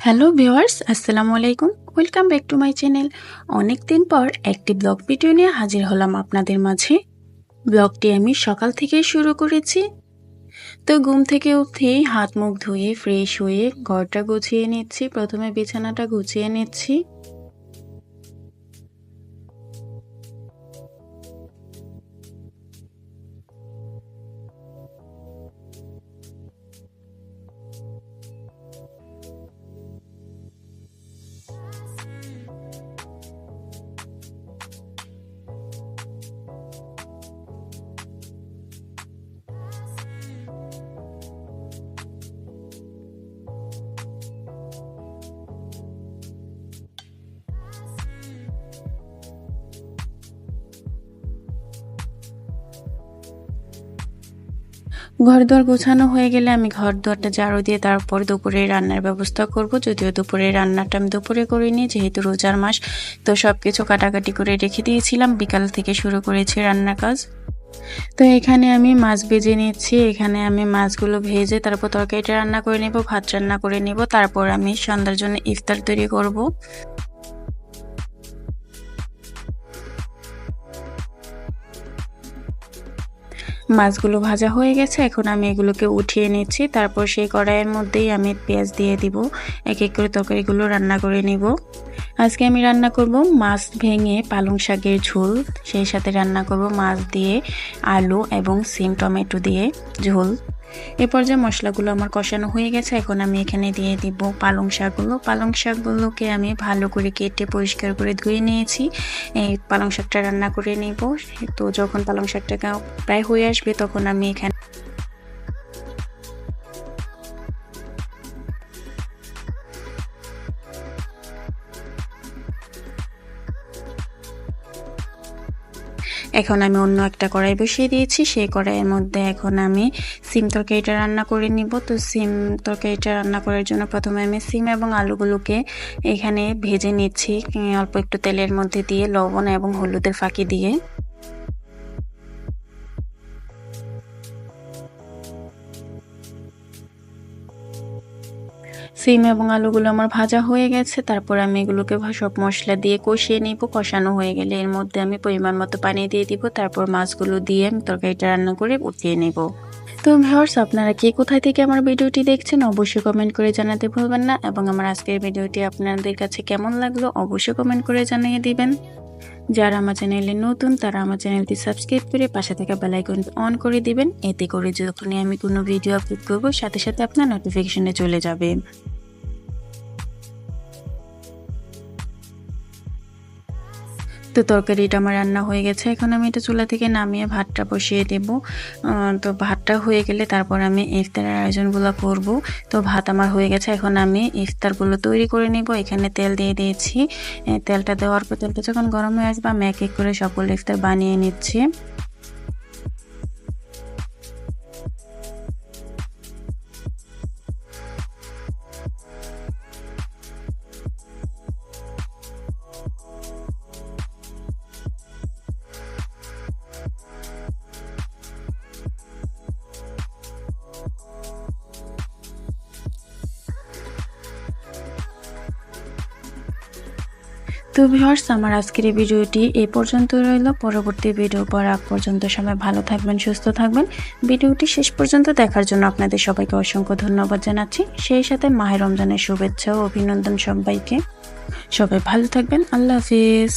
Hello viewers আসসালামু আলাইকুম। Welcome back to my channel অনেক দিন পর একটি ব্লগ ভিডিও নিয়ে হাজির হলাম আপনাদের মাঝে। ব্লগটি আমি সকাল থেকে শুরু করেছি। তো ঘুম থেকে উঠেই হাত মুখ ধুয়ে ফ্রেশ হয়ে ঘরটা গুছিয়ে নিচ্ছি। প্রথমে বিছানাটা গুছিয়ে নিচ্ছি। ঘর দর গোছানো হয়ে গেলে আমি ঘর দরটা ঝাড়ু দিয়ে তারপর দুপুরে রান্নার ব্যবস্থা করব। যদিও দুপুরে রান্নাটা আমি দুপুরে করিনি, যেহেতু রোজার মাস, তো সব কিছু কাটাকাটি করে রেখে দিয়েছিলাম। বিকাল থেকে শুরু করেছি রান্নার কাজ। তো এখানে আমি মাছ ভেজে নিচ্ছি। এখানে আমি মাছগুলো ভেজে তারপর তরকারিটা রান্না করে নেব, ভাত রান্না করে নেব। তারপর আমি সন্ধ্যার জন্য ইফতার তৈরি করব। মাছগুলো ভাজা হয়ে গেছে, এখন আমি এগুলোকে উঠিয়ে নিচ্ছি। তারপর সেই কড়াইয়ের মধ্যেই আমি পেঁয়াজ দিয়ে দিব। এক এক করে তরকারিগুলো রান্না করে নিব। আজকে আমি রান্না করব মাছ ভেঙে পালং শাকের ঝোল। সেই সাথে রান্না করব মাছ দিয়ে আলু এবং সিম টমেটো দিয়ে ঝোল। এ পর্যায়ে মশলাগুলো আমার কষানো হয়ে গেছে। এখন আমি এখানে দিয়ে দিব পালং শাকগুলো। পালং শাকগুলোকে আমি ভালো করে কেটে পরিষ্কার করে ধুয়ে নিয়েছি। এই পালং শাকটা রান্না করে নিব। তো যখন পালং শাকটা প্রায় হয়ে আসবে তখন আমি এখানে এখন আমি অন্য একটা কড়াই বসিয়ে দিয়েছি, সেই কড়াইয়ের মধ্যে এখন আমি সিম তরকারিটা রান্না করে নিব। তো সিম তরকারিটা রান্না করার জন্য প্রথমে আমি সিম এবং আলুগুলোকে এখানে ভেজে নিচ্ছি অল্প একটু তেলের মধ্যে দিয়ে, লবণ এবং হলুদের ফাঁকি দিয়ে। সিম এবং আলুগুলো আমার ভাজা হয়ে গেছে। তারপর আমি এগুলোকে সব মশলা দিয়ে কষিয়ে নিব। কষানো হয়ে গেলে এর মধ্যে আমি পরিমাণ মতো পানি দিয়ে দিব। তারপর মাছগুলো দিয়ে আমি তরকারিটা রান্না করে উঠিয়ে নেব। তো ভিউয়ার্স, আপনারা কে কোথায় থেকে আমার ভিডিওটি দেখছেন অবশ্যই কমেন্ট করে জানাতে ভুলবেন না। এবং আমার আজকের ভিডিওটি আপনাদের কাছে কেমন লাগল অবশ্যই কমেন্ট করে জানিয়ে দিবেন। যারা আমার চ্যানেলে নতুন, তারা আমার চ্যানেলটি সাবস্ক্রাইব করে পাশে থাকা বেলাইকন অন করে দিবেন। এতে করে যখনই আমি কোনো ভিডিও আপলোড করব, সাথে সাথে আপনার নোটিফিকেশনে চলে যাবে। তো তরকারিটা আমার রান্না হয়ে গেছে। এখন আমি এটা চুলা থেকে নামিয়ে ভাতটা বসিয়ে দেব। তো ভাতটা হয়ে গেলে তারপর আমি ইফতারের আয়োজনগুলো করব। তো ভাত আমার হয়ে গেছে। এখন আমি ইফতারগুলো তৈরি করে নেব। এখানে তেল দিয়ে দিয়েছি। তেলটা দেওয়ার পর, তেলটা যখন গরম হয়ে আসবে, আমি এক এক করে সকল ইফতার বানিয়ে নিচ্ছি। তো ভিউয়ার্স, আমার আজকের এই ভিডিওটি এ পর্যন্ত রইল। পরবর্তী ভিডিও পর আগ পর্যন্ত সবাই ভালো থাকবেন, সুস্থ থাকবেন। ভিডিওটি শেষ পর্যন্ত দেখার জন্য আপনাদের সবাইকে অসংখ্য ধন্যবাদ জানাচ্ছি। সেই সাথে মাহের রমজানের শুভেচ্ছা ও অভিনন্দন সবাইকে। সবাই ভালো থাকবেন, আল্লাহ হাফিজ।